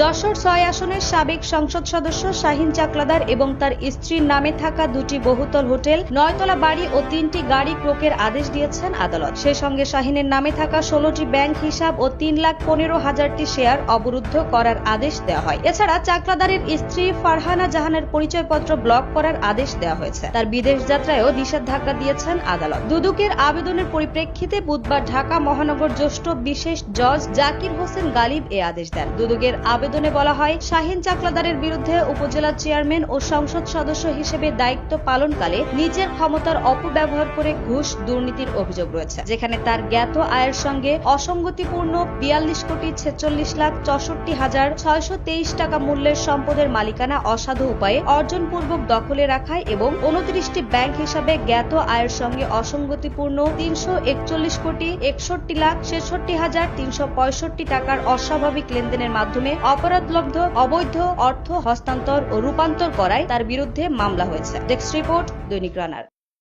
যশোর ছয় আসনের সাবেক সংসদ সদস্য শাহিন চাকলাদার এবং তার স্ত্রীর নামে থাকা দুটি বহুতল হোটেল, নয়তলা বাড়ি ও তিনটি গাড়ি ক্রোকের আদেশ দিয়েছেন আদালত। সে সঙ্গে শাহিনের নামে থাকা ষোলোটি ব্যাংক হিসাব ও তিন লাখ পনেরো হাজারটি শেয়ার অবরুদ্ধ করার আদেশ দেওয়া হয়। এছাড়া চাকলাদারের স্ত্রী ফারহানা জাহানের পরিচয়পত্র ব্লক করার আদেশ দেওয়া হয়েছে। তার বিদেশ যাত্রায়ও নিষেধাজ্ঞা দিয়েছেন আদালত। দুদকের আবেদনের পরিপ্রেক্ষিতে বুধবার ঢাকা মহানগর জ্যেষ্ঠ বিশেষ জজ জাকির হোসেন গালিব এ আদেশ দেন। দুদকের আবেদনে বলা হয়, শাহিন চাকলাদারের বিরুদ্ধে উপজেলা চেয়ারম্যান ও সংসদ সদস্য হিসেবে দায়িত্ব পালনকালে নিজের ক্ষমতার অপব্যবহার করে ঘুষ দুর্নীতির অভিযোগ রয়েছে, যেখানে তার জ্ঞাত আয়ের সঙ্গে অসঙ্গতিপূর্ণ বিয়াল্লিশ কোটি ছেচল্লিশ লাখ চৌষট্টি হাজার ছয়শো তেইশ টাকা মূল্যের সম্পদের মালিকানা অসাধু উপায়ে অর্জনপূর্বক দখলে রাখায় এবং উনত্রিশটি ব্যাংক হিসাবে জ্ঞাত আয়ের সঙ্গে অসঙ্গতিপূর্ণ তিনশো একচল্লিশ কোটি একষট্টি লাখ ছেষট্টি হাজার তিনশো পঁয়ষট্টি টাকার অস্বাভাবিক লেনদেনের মাধ্যমে অপরাধলব্ধ, অবৈধ অর্থ হস্তান্তর ও রূপান্তর করায় তার বিরুদ্ধে মামলা হয়েছে। ডেস্ক রিপোর্ট দৈনিক রানার।